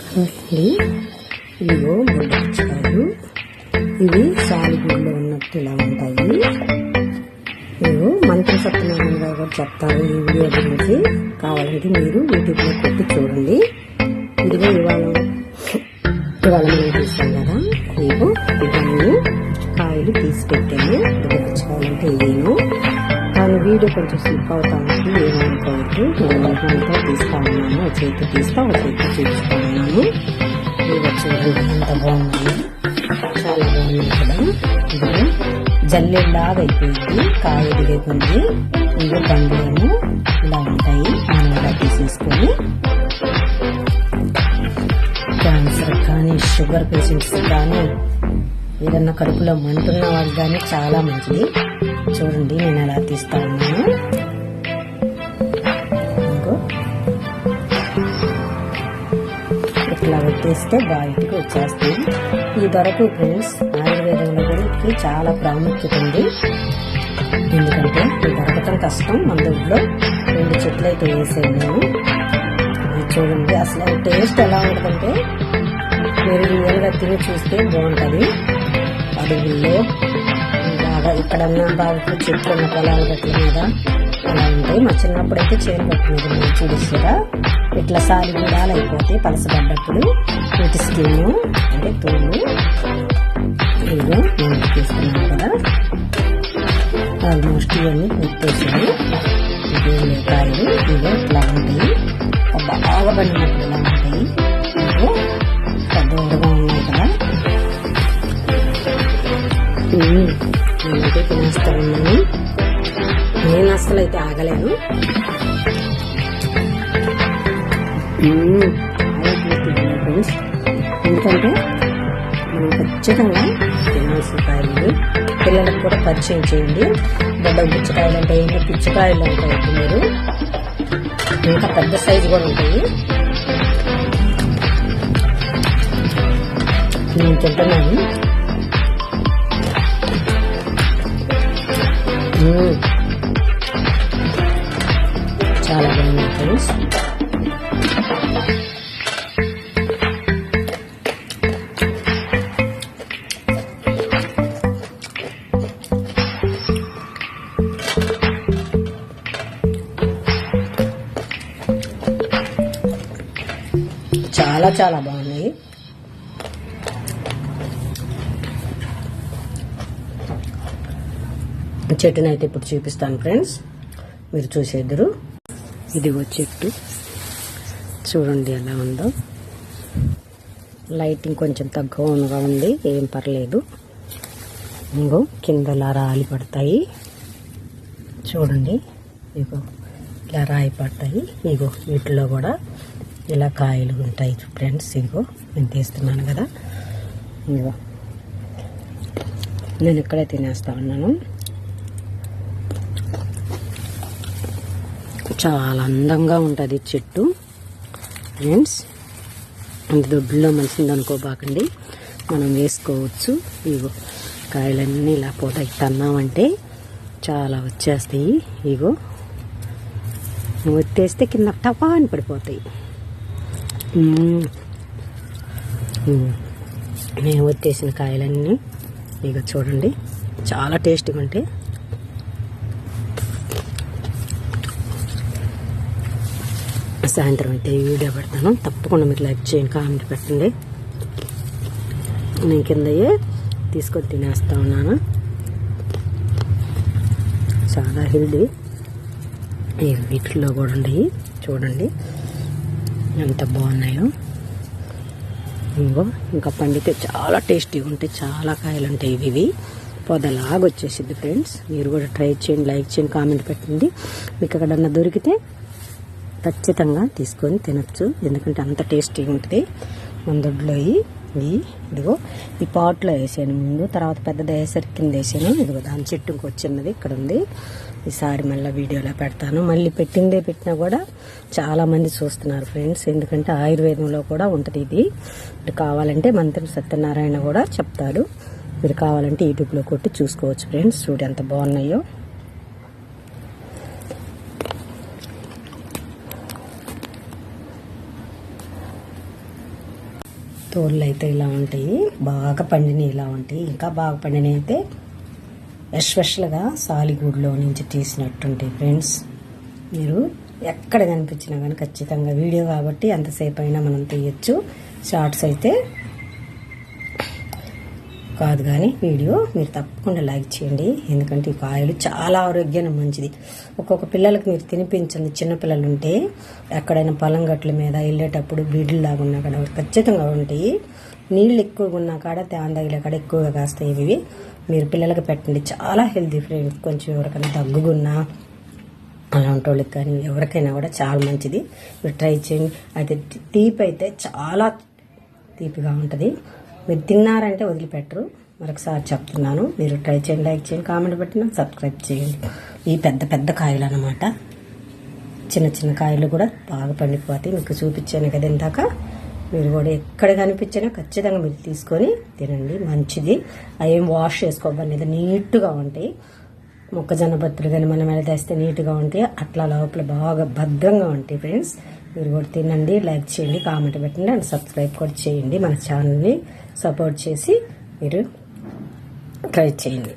అండి ఇదిగో బొడ్డచ్చారు ఇవి సాలిగుడ్లో ఉన్నట్టు ఇలా ఉంటాయి. మీరు మంత్రి సత్యనారాయణ గారు కూడా చెప్తారు ఈ వీడియో గురించి. కావాలంటే మీరు యూట్యూబ్లో కొట్టి చూడండి. ఇదిగో ఇవాళ ఇవాళ మనం తీసాం కదా నేను ఇవన్నీ కాయలు తీసి పెట్టాను. బొడ్డచ్చాలంటే ఇదేను నేను వీడియో కొంచెం స్లిప్ అవుతా ఉంది ఏమనుకోవద్దు నేను అంతా తీస్తా ఉన్నాను ఒక చేతి తీస్తా ఒక చేతి చూపిస్తా ఉన్నాను ఇవి చూడండి ఎంత బాగున్నాయి చాలా బాగుంది కదా. ఇది జల్లెల్లాగా అయిపోయింది. కాయ ఎదిగేకుంది ఇవి పండుగను ఇలా ఉంటాయి. మనం ఇలా తీసేసుకొని క్యాన్సర్ కానీ షుగర్ పేషెంట్స్ కానీ ఏదన్నా కడుపులో మంటున్న వాళ్ళకి కానీ చాలా మంచిది. చూడండి నేను ఎలా తీస్తా ఉన్నాను ఇంకో ఇట్లా పెట్టేస్తే బాగా వచ్చేస్తాయి ఈ దొరకు ఫ్రెండ్స్ ఆయుర్వేదంలో కూడా ఇది చాలా ప్రాముఖ్యత ఉంది. ఎందుకంటే ఇది దొరకటం కష్టం మన ఊళ్ళో రెండు చెట్లు అయితే వేసాను నేను. చూడండి అసలు టేస్ట్ ఎలా ఉంటుందంటే మీరు రియల్గా తిని చూస్తే బాగుంటుంది. అడవుల్లో ఇక్కడన్నా బాగా చెట్లు ఉన్న పొలాలు గట్ల మీద అలా ఉంటాయి మా చిన్నప్పుడు అయితే చేను పట్టినది మేము చూడిస్తారా ఇట్లా సాలి గుడాలు అయిపోతాయి పలసపడ్డప్పుడు వీటి స్కిన్ అంటే తోలు ఇదిగో నేను తీసుకున్నాను కదా. ఆల్మోస్ట్ ఇవన్నీ పెట్టేసాను ఇదే కాయలు ఇవో ఇట్లా ఉంటాయి. బాగా పండినప్పుడు ఇలా ఉంటాయి. ఇదిగో పెద్దగా ఉన్నాయి కదా. అయితే తినేస్తా ఉన్నాను నేను అసలు అయితే ఆగలేను. ఫ్రెండ్స్ ఎందుకంటే మనం ఖచ్చితంగా తినాల్సిన కాయలు పిల్లలకు కూడా పరిచయం చేయండి. దొడ్డ పుచ్చకాయలు అంటే ఏంటి? పుచ్చకాయలు అంటే మీరు. ఇంకా పెద్ద సైజు కూడా ఉంటాయి. నేను తింటున్నాను చాలా బాగుంది ఫ్రెండ్స్ చాలా చాలా బాగుంది. చెట్టుని అయితే ఇప్పుడు చూపిస్తాను ఫ్రెండ్స్. మీరు చూసేద్దరు ఇదిగో చెట్టు. చూడండి ఎలా ఉందో. లైటింగ్ కొంచెం తక్కువగా ఉంది. ఏం పర్లేదు. ఇంకో కింద ఇలా రాలి పడతాయి. చూడండి. ఇగో ఇలా రాయి పడతాయి. ఇగో వీటిలో కూడా ఇలా కాయలు ఉంటాయి ఫ్రెండ్స్. ఇగో నేను తీస్తున్నాను కదా. ఇగో నేను ఇక్కడే తినేస్తా ఉన్నాను. చాలా అందంగా ఉంటుంది చెట్టు. ఫ్రెండ్స్ అంత దొడ్లో మంచిది అనుకోబాకండి. మనం వేసుకోవచ్చు. ఇగో కాయలన్నీ ఇలా పోతాయి. తన్నామంటే చాలా వచ్చేస్తాయి. ఇగో ఒత్తేస్తే కింద టపా అని పడిపోతాయి. మేము. ఒత్తేసిన కాయలన్నీ ఇక చూడండి. చాలా టేస్టీగా ఉంటాయి సాయంత్రం అయితే ఈ వీడియో పెడతాను. తప్పకుండా మీరు లైక్ చేయండి కామెంట్ పెట్టండి. నేను కిందయే తీసుకొని తినేస్తా ఉన్నాను. చాలా హెల్దీ. ఈ వీటిల్లో కూడా ఉన్నాయి. చూడండి ఎంత బాగున్నాయో. ఇంకో ఇంకా పండితే చాలా టేస్టీగా ఉంటాయి. చాలా కాయలు ఉంటాయి ఇవి ఇవి. పొదలాగా వచ్చేసింది ఫ్రెండ్స్. మీరు కూడా ట్రై చేయండి లైక్ చేయండి కామెంట్ పెట్టండి. మీకు ఎక్కడన్నా దొరికితే ఖచ్చితంగా తీసుకొని తినచ్చు. ఎందుకంటే అంత టేస్టీగా ఉంటుంది. ముందొడ్లో ఇవి ఇదిగో ఈ పాట్లో వేసాను ముందు. తర్వాత పెద్దది వేసరికి కింద వేసాను. ఇదిగో దాని చెట్టు ఇంకో చిన్నది ఇక్కడ ఉంది. ఈసారి మళ్ళీ వీడియోలో పెడతాను. మళ్ళీ పెట్టిందే పెట్టినా కూడా చాలామంది చూస్తున్నారు ఫ్రెండ్స్. ఎందుకంటే ఆయుర్వేదంలో కూడా ఉంటుంది ఇది. ఇది కావాలంటే మంత్రి సత్యనారాయణ కూడా చెప్తాడు. మీరు కావాలంటే యూట్యూబ్లో కొట్టి చూసుకోవచ్చు ఫ్రెండ్స్. చూడు ఎంత బాగున్నాయో. తోళ్ళు అయితే ఇలా ఉంటాయి బాగా పండినవి ఇలా ఉంటాయి. ఇంకా బాగా పండినవి అయితే ఎస్పెషల్గా సాలిగూడ్లో నుంచి తీసినట్టుంటాయి ఫ్రెండ్స్. మీరు ఎక్కడ కనిపించినా కానీ ఖచ్చితంగా వీడియో కాబట్టి ఎంతసేపు అయినా మనం తీయచ్చు. షార్ట్స్ అయితే కాదు కానీ వీడియో మీరు తప్పకుండా లైక్ చేయండి. ఎందుకంటే ఈ కాయలు చాలా ఆరోగ్యానికి మంచిది. ఒక్కొక్క పిల్లలకు మీరు తినిపించండి. చిన్నపిల్లలు ఉంటే ఎక్కడైనా పొలం గట్ల మీద వెళ్ళేటప్పుడు బీడ్లు లాగా ఉన్నా కాడ ఖచ్చితంగా ఉంటాయి. నీళ్ళు ఎక్కువగా ఉన్నా కాడ తేమ తగిలే కాడ ఎక్కువగా కాస్తాయి ఇవి. మీరు పిల్లలకు పెట్టండి. చాలా హెల్తీ ఫ్రెండ్స్. కొంచెం ఎవరికైనా దగ్గుగున్నా అలాంటి వాళ్ళకి కానీ ఎవరికైనా కూడా చాలా మంచిది. మీరు ట్రై చేయండి. అయితే తీపి అయితే చాలా తీపిగా ఉంటుంది. మీరు తిన్నారంటే వదిలిపెట్టరు. మరొకసారి చెప్తున్నాను. మీరు ట్రై చేయండి లైక్ చేయండి కామెంట్ పెట్టిన సబ్స్క్రైబ్ చేయండి. ఈ పెద్ద పెద్ద కాయలు అన్నమాట. చిన్న చిన్న కాయలు కూడా బాగా పండిపోతాయి. మీకు చూపించాను కదా ఇందాక. మీరు కూడా ఎక్కడ కనిపించినా ఖచ్చితంగా మీరు తీసుకొని తినండి. మంచిది. అవి వాష్ చేసుకోవనేది నీట్గా ఉంటాయి. మొక్కజొన్న బత్తులు కానీ మనం ఎలా తెస్తే నీట్గా ఉంటాయి. అట్లా లోపల బాగా భద్రంగా ఉంటాయి ఫ్రెండ్స్. మీరు కూడా తినండి లైక్ చేయండి కామెంట్ పెట్టండి అండ్ సబ్స్క్రైబ్ కూడా చేయండి. మన ఛానల్ని సపోర్ట్ చేసి మీరు ట్రై చేయండి.